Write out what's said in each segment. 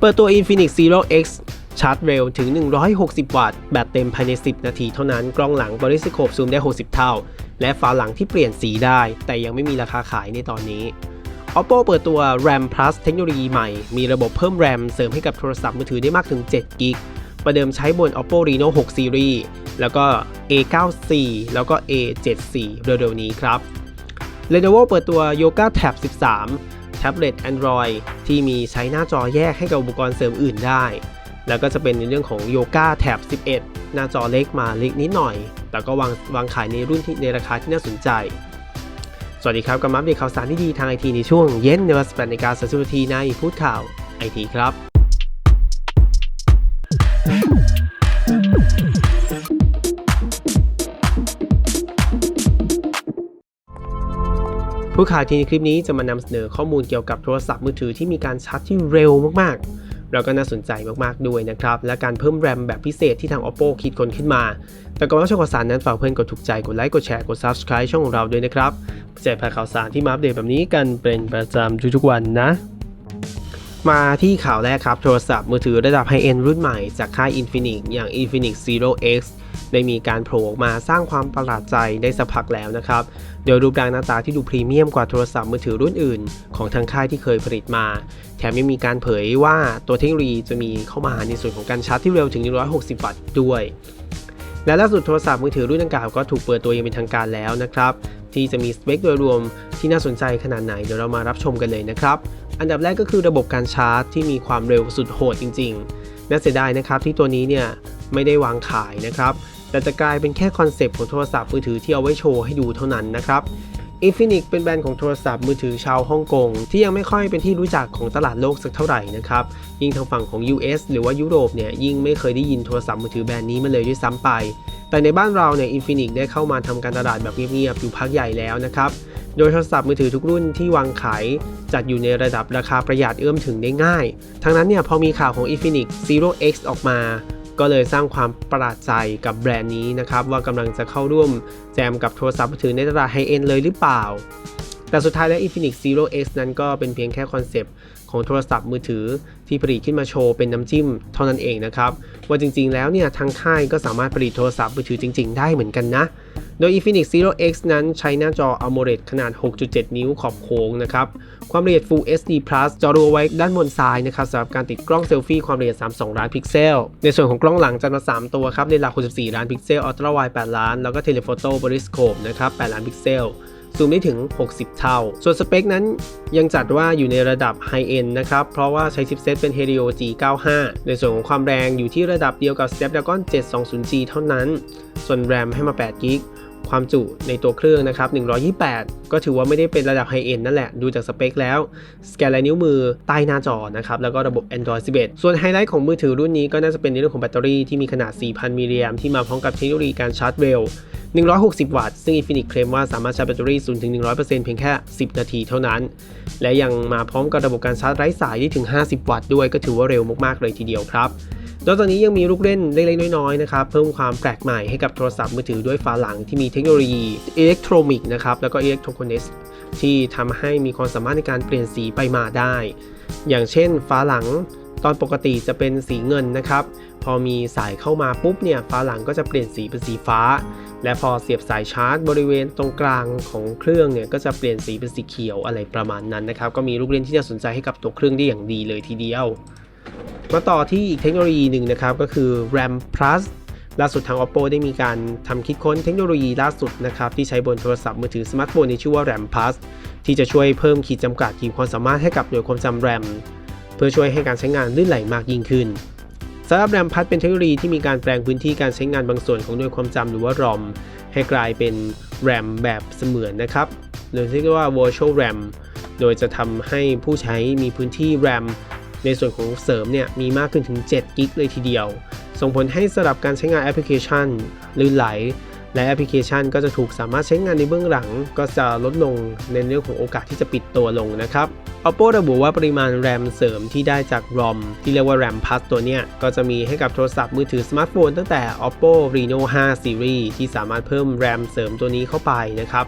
เปิดตัว Infinix Zero X ชาร์จเร็วถึง 160 วัตต์ แบตเต็มภายใน 10 นาทีเท่านั้น กล้องหลังบริสโคปซูมได้ 60 เท่า และฝาหลังที่เปลี่ยนสีได้ แต่ยังไม่มีราคาขายในตอนนี้ Oppo เปิดตัว RAM Plus เทคโนโลยีใหม่ มีระบบเพิ่ม RAM เสริมให้กับโทรศัพท์มือถือได้มากถึง7กิก ประเดิมใช้บน Oppo Reno 6 Series แล้วก็ A94 แล้วก็ A74 เร็วๆนี้ครับ Lenovo เปิดตัว Yoga Tab 13 แท็บเล็ต Android ที่มีใช้หน้าจอแยกให้กับอุปกรณ์เสริมอื่นได้ แล้วก็จะเป็นในเรื่องของ Yoga Tab 11 หน้าจอเล็กมาเล็กนิดหน่อย แต่ก็วางวางขายในรุ่นที่ในราคาที่น่าสนใจ สวัสดีครับกับมัปเดตข่าวสารที่ดีทางไอทีในช่วงเย็นในวันสเปนในการสัมนาทีในพูดข่าวไอทีครับ ผู้ข่าวทีในคลิปนี้จะมานำเสนอข้อมูลเกี่ยวกับโทรศัพท์มือถือที่มีการชาร์จที่เร็วมากๆ แล้วก็น่าสนใจมากๆด้วยนะครับ และการเพิ่มแรมแบบพิเศษที่ทาง Oppo คิดค้นขึ้นมา แต่ก่อนรับชมข่าวสารนั้นฝากเพื่อนกดถูกใจ กดไลค์ กดแชร์ กด Subscribe ช่องของเราด้วยนะครับแจ้ข่าวสารที่มาอัปเดตแบบนี้กันเป็นประจำทุกๆวันนะมาที่ข่าวแรกครับ โทรศัพท์มือถือระดับไฮเอนด์รุ่นใหม่จากค่าย Infinix อย่าง Infinix Zero X ได้มีการโผล่ออกมาสร้างความประหลาดใจได้สักพักแล้วนะครับ โดยรูปร่างหน้าตาที่ดูพรีเมียมกว่าโทรศัพท์มือถือรุ่นอื่น ของทางค่ายที่เคยผลิตมา แถมยังมีการเผยว่าตัวเทคโนโลยีจะมีเข้ามาในส่วนของการชาร์จที่เร็วถึง 160 วัตต์ด้วย และล่าสุดโทรศัพท์มือถือรุ่นดังกล่าวก็ถูกเปิดตัวอย่างเป็นทางการแล้วนะครับที่จะมีสเปคโดยรวมที่น่าสนใจขนาดไหนเดี๋ยวเรามารับชมกันเลยนะครับอันดับแรกก็คือระบบการชาร์จที่มีความเร็วสุดโหดจริง ๆ น่าเสียดายนะครับที่ตัวนี้เนี่ยไม่ได้วางขายนะครับ แต่จะกลายเป็นแค่คอนเซปต์ของโทรศัพท์มือถือที่เอาไว้โชว์ให้ดูเท่านั้นนะครับ Infinix เป็นแบรนด์ของโทรศัพท์มือถือชาวฮ่องกง ที่ยังไม่ค่อยเป็นที่รู้จักของตลาดโลกสักเท่าไหร่นะครับ ยิ่งทางฝั่งของ US หรือว่ายุโรปเนี่ยยิ่งไม่เคยได้ยินโทรศัพท์มือถือแบรนด์นี้มาเลยด้วยซ้ำไป แต่ในบ้านเราเนี่ย Infinix ได้เข้ามาทำการตลาดแบบเงียบๆอยู่พักใหญ่แล้วนะครับโดยโทรศัพท์มือถือทุกรุ่นที่วางขายจัดอยู่ในระดับราคาประหยัดเอื้อมถึงได้ง่าย ทั้งนั้นเนี่ยพอมีข่าวของ Infinix Zero X ออกมา ก็เลยสร้างความประหลาดใจกับแบรนด์นี้นะครับ ว่ากำลังจะเข้าร่วมแจมกับโทรศัพท์มือถือในตลาดไฮเอ็นเลยหรือเปล่า แต่สุดท้ายแล้ว Infinix Zero X นั้นก็เป็นเพียงแค่คอนเซปต์ของโทรศัพท์มือถือที่ผลิตขึ้นมาโชว์เป็นน้ำจิ้มเท่านั้นเองนะครับ ว่าจริงๆแล้วเนี่ยทางค่ายก็สามารถผลิตโทรศัพท์มือถือจริง ๆ ได้เหมือนกันนะ โดย Infinix Zero X นั้นใช้หน้าจอ AMOLED ขนาด 6.7 นิ้วขอบโค้งนะครับ ความละเอียด Full HD Plus จอรัวไว้ด้านบนซ้ายนะครับสำหรับการติดกล้องเซลฟี่ความละเอียด 32 ล้านพิกเซล ในส่วนของกล้องหลังจัดมา 3 ตัวครับ ในหลัก 64 ล้านพิกเซล Ultra Wide 8 ล้าน แล้วก็ Telephoto Periscope นะครับ 8 ล้านพิกเซลซูมได้ถึง 60 เท่า ส่วนสเปคนั้นยังจัดว่าอยู่ในระดับไฮเอ็นนะครับ เพราะว่าใช้ชิปเซตเป็น Helio G95 ในส่วนของความแรงอยู่ที่ระดับเดียวกับ Snapdragon 720G เท่านั้น ส่วน RAM ให้มา8 g b ความจุในตัวเครื่องนะครับ 128 ก็ถือว่าไม่ได้เป็นระดับไฮเอนด์นั่นแหละ ดูจากสเปคแล้ว สแกนลายนิ้วมือใต้หน้าจอนะครับ แล้วก็ระบบ Android 11 ส่วนไฮไลท์ของมือถือรุ่นนี้ก็น่าจะเป็นในเรื่องของแบตเตอรี่ที่มีขนาด 4,000 มิลลิแอมที่มาพร้อมกับเทคโนโลยีการชาร์จเร็ว160 วัตต์ ซึ่ง Infinix เคลมว่าสามารถชาร์จแบตเตอรี่0ถึง100%เพียงแค่ 10 นาทีเท่านั้น และยังมาพร้อมกับระบบการชาร์จไร้สายได้ถึง 50 วัตต์ด้วยก็ถือว่าเร็วมากๆเลยทีเดียวครับ นอกจากนี้ยังมีลูกเล่นเล็กๆน้อยๆนะครับเพิ่มความแปลกใหม่ให้กับโทรศัพท์มือถือด้วยฝาหลังที่มีเทคโนโลยีอิเล็กโทรนิกส์นะครับแล้วก็อิเล็กโทรคอนเนสที่ทำให้มีความสามารถในการเปลี่ยนสีไปมาได้ อย่างเช่นฝาหลังตอนปกติจะเป็นสีเงินนะครับ พอมีสายเข้ามาปุ๊บเนี่ยฝาหลังก็จะเปลี่ยนสีเป็นสีฟ้า และพอเสียบสายชาร์จ บริเวณตรงกลางของเครื่องเนี่ยก็จะเปลี่ยนสีเป็นสีเขียวอะไรประมาณนั้นนะครับ ก็มีลูกเล่นที่น่าสนใจให้กับตัวเครื่องได้อย่างดีเลยทีเดียว มาต่อที่อีกเทคโนโลยีหนึ่งนะครับ ก็คือ RAM Plus ล่าสุดทาง Oppo ได้มีการทำคิดค้นเทคโนโลยีล่าสุดนะครับที่ใช้บนโทรศัพท์มือถือสมาร์ทโฟนที่ชื่อว่า RAM Plus ที่จะช่วยเพิ่มขีดจำกัดขีดความสามารถให้กับหน่วยความจำ RAM เพื่อช่วยให้การใช้งานลื่นไหลมากยิ่งขึ้นสำหรับ RAM Plus เป็นเทคโนโลยีที่มีการแปลงพื้นที่การใช้งานบางส่วนของหน่วยความจำหรือว่า ROM ให้กลายเป็น RAM แบบเสมือนนะครับหรือที่เรียกว่า Virtual RAM โดยจะทำให้ผู้ใช้มีพื้นที่ RAM ในส่วนของเสริมเนี่ยมีมากขึ้นถึง7กิกเลยทีเดียว ส่งผลให้สำหรับการใช้งานแอปพลิเคชันลื่นไหล และแอปพลิเคชันก็จะถูกสามารถใช้งานในเบื้องหลัง ก็จะลดลงในเรื่องของโอกาสที่จะปิดตัวลงนะครับ Oppo ระบุว่าปริมาณ RAM เสริมที่ได้จาก ROM ที่เรียกว่า RAM Plus ตัวเนี้ยก็จะมีให้กับโทรศัพท์มือถือสมาร์ทโฟนตั้งแต่ Oppo Reno 5 Series ที่สามารถเพิ่ม RAM เสริมตัวนี้เข้าไปนะครับ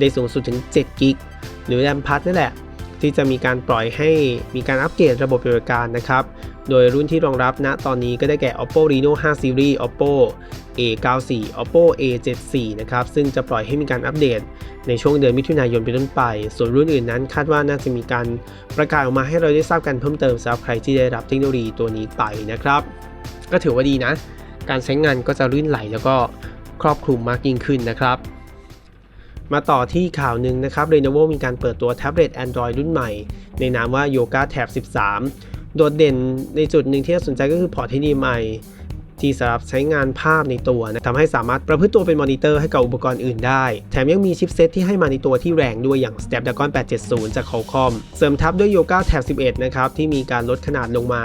ได้สูงสุดถึง7กิกหรือ RAM Plus นั่นแหละ ที่จะมีการปล่อยให้มีการอัปเกรดระบบปฏิบัติการนะครับ โดยรุ่นที่รองรับณตอนนี้ก็ได้แก่ Oppo Reno 5 Series Oppo A94 Oppo A74 นะครับ ซึ่งจะปล่อยให้มีการอัปเดตในช่วงเดือนมิถุนายนเป็นต้นไป ส่วนรุ่นอื่นนั้นคาดว่าน่าจะมีการประกาศออกมาให้เราได้ทราบกันเพิ่มเติมสำหรับใครที่ได้รับเทคโนโลยีตัวนี้ไปนะครับ ก็ถือว่าดีนะ การใช้งานก็จะลื่นไหลแล้วก็ครอบคลุมมากยิ่งขึ้นนะครับ มาต่อที่ข่าวหนึ่งนะครับ Lenovo มีการเปิดตัวแท็บเล็ต Android รุ่นใหม่ ในนามว่า Yoga Tab 13 โดดเด่นในจุดหนึ่งที่น่าสนใจก็คือพอร์ต HDMI ที่สำหรับใช้งานภาพในตัวนะทำให้สามารถประพฤติตัวเป็นมอนิเตอร์ให้กับอุปกรณ์อื่นได้ แถมยังมีชิปเซตที่ให้มาในตัวที่แรงด้วยอย่าง Snapdragon 870 จาก Qualcomm เสริมทับด้วย Yoga Tab 11 นะครับ ที่มีการลดขนาดลงมา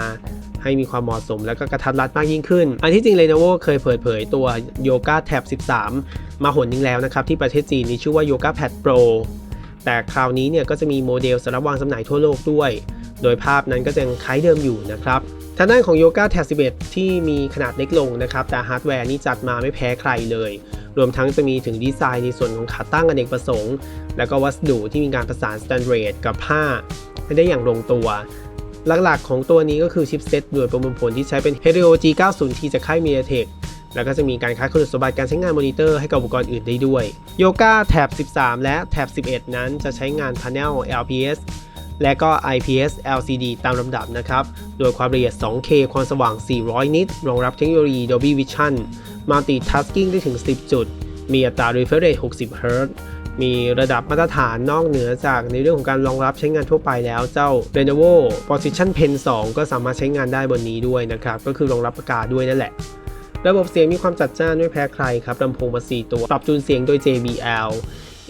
ให้มีความเหมาะสมและก็กระทัดรัดมากยิ่งขึ้น อันที่จริง Lenovo เคยเปิดเผยตัว Yoga Tab 13 มาหนนึงแล้วนะครับ ที่ประเทศจีนมีชื่อว่า Yoga Pad Pro แต่คราวนี้เนี่ยก็จะมีโมเดลสำหรับวางจำหน่ายทั่วโลกด้วย โดยภาพนั้นก็จะยังคล้ายเดิมอยู่นะครับทางด้านของ Yoga Tab 11 ที่มีขนาดเล็กลงนะครับ แต่ฮาร์ดแวร์นี่จัดมาไม่แพ้ใครเลย รวมทั้งจะมีถึงดีไซน์ในส่วนของขาตั้งอเนกประสงค์ และก็วัสดุที่มีการประสานสแตนเดรดกับผ้าให้ได้อย่างลงตัว หลักๆของตัวนี้ก็คือชิปเซตโดยประมวลผลที่ใช้เป็น Helio G90T จากค่าย MediaTek แล้วก็จะมีการคัดคุณสมบัติการใช้งานมอนิเตอร์ให้กับอุปกรณ์อื่นได้ด้วย Yoga Tab 13 และ Tab 11 นั้นจะใช้งาน Panel LPS และก็ IPS LCD ตามลำดับนะครับ โดยความละเอียด 2K ความสว่าง 400 นิต รองรับเทคโนโลยี Dolby Vision Multitasking ได้ถึง 10 จุด มีอัตรา refresh rate 60 Hz มีระดับมาตรฐานนอกเหนือจากในเรื่องของการรองรับใช้งานทั่วไปแล้วเจ้า Lenovo Position Pen 2 ก็สามารถใช้งานได้บนนี้ด้วยนะครับ ก็คือรองรับปากกาด้วยนั่นแหละระบบเสียงมีความจัดจ้านไม่แพ้ใครครับลำโพงมา 4 ตัว ปรับจูนเสียงโดย JBL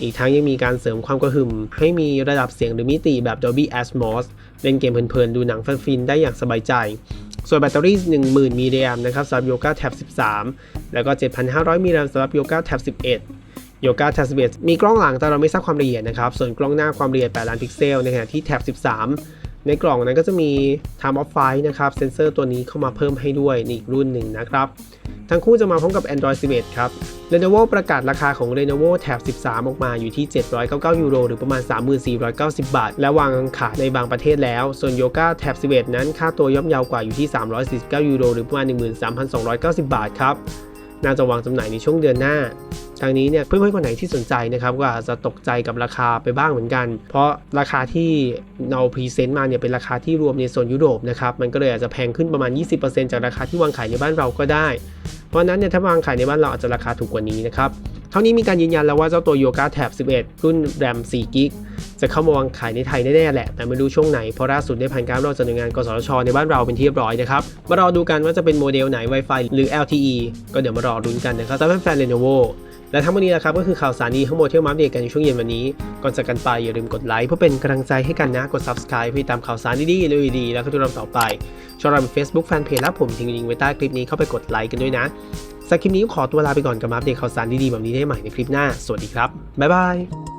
อีกทั้งยังมีการเสริมความกระหึ่ม ให้มีระดับเสียงหรือมิติแบบ Dolby Atmos เล่นเกมเพลินๆ ดูหนังฟินๆได้อย่างสบายใจ ส่วนแบตเตอรี่ 10,000มิลลิแอมนะครับสำหรับ Yoga Tab 13 แล้วก็ 7,500มิลลิแอมสำหรับ Yoga Tab 11 Yoga Tab 11มีกล้องหลังแต่เราไม่ทราบความละเอียดนะครับ ส่วนกล้องหน้าความละเอียด 8 ล้านพิกเซลในขณะที่ Tab 13 ในกล่องนั้นก็จะมี Time of Flight นะครับเซนเซอร์ตัวนี้เข้ามาเพิ่มให้ด้วยในอีกรุ่นหนึ่งนะครับ ทั้งคู่จะมาพร้อมกับ Android 11 ครับ Lenovo ประกาศราคาของ Lenovo Tab 13 ออกมาอยู่ที่ 799 ยูโร หรือประมาณ 3490 บาท และวางขายในบางประเทศแล้ว ส่วน Yoga Tab 11 นั้นค่าตัวย่อมเยาวกว่าอยู่ที่ 349 ยูโร หรือประมาณ 13,290 บาทครับน่าจะวางจำหน่ายในช่วงเดือนหน้า ทางนี้เนี่ยเพื่อนๆคนไหนที่สนใจนะครับก็อาจจะตกใจกับราคาไปบ้างเหมือนกัน เพราะราคาที่เราพรีเซนต์มาเนี่ยเป็นราคาที่รวมในโซนยุโรปนะครับมันก็เลยอาจจะแพงขึ้นประมาณ 20%จากราคาที่วางขายในบ้านเราก็ได้ เพราะนั้นเนี่ยถ้าวางขายในบ้านเราอาจจะราคาถูกกว่านี้นะครับเท่านี้มีการยืนยันแล้วว่าเจ้าตัว Yoga Tab 11 รุ่น RAM 4 g b จะเข้ามาวางขายในไทยแน่ๆแหละ แต่ไม่รู้ช่วงไหน เพราะล่าสุดได้ผ่านการรองจากหน่วยงานกสทช ในบ้านเราเป็นที่เรียบร้อยนะครับ มารอดูกันว่าจะเป็นโมเดลไหน Wi-Fi หรือ LTE ก็เดี๋ยวมารอรุ้นกันนะครับสำหรับแฟน Lenovo และทั้งหมดนี้นะครับก็คือข่าวสารดีทั้งหมดที่มาอัปเดตกันในช่วงเย็นวันนี้ ก่อนจากกันไปอย่าลืมกดไลค์เพื่อเป็นกำลังใจให้กันนะ กด subscribe เพื่อติดตามข่าวสารดีๆเลยดีๆแล้วก็ทุกเราต่อไปช่องเราเป็น Facebook Fanpage และผมทิ้งลิงก์ไว้ใต้คลิปนี้เข้าไปกดไลค์กันด้วยนะสำหรับคลิปนี้ขอตัวลาไปก่อนกับมาอัปเดตข่าวสารดีๆแบบนี้ได้ใหม่ในคลิปหน้า สวัสดีครับบ๊ายบาย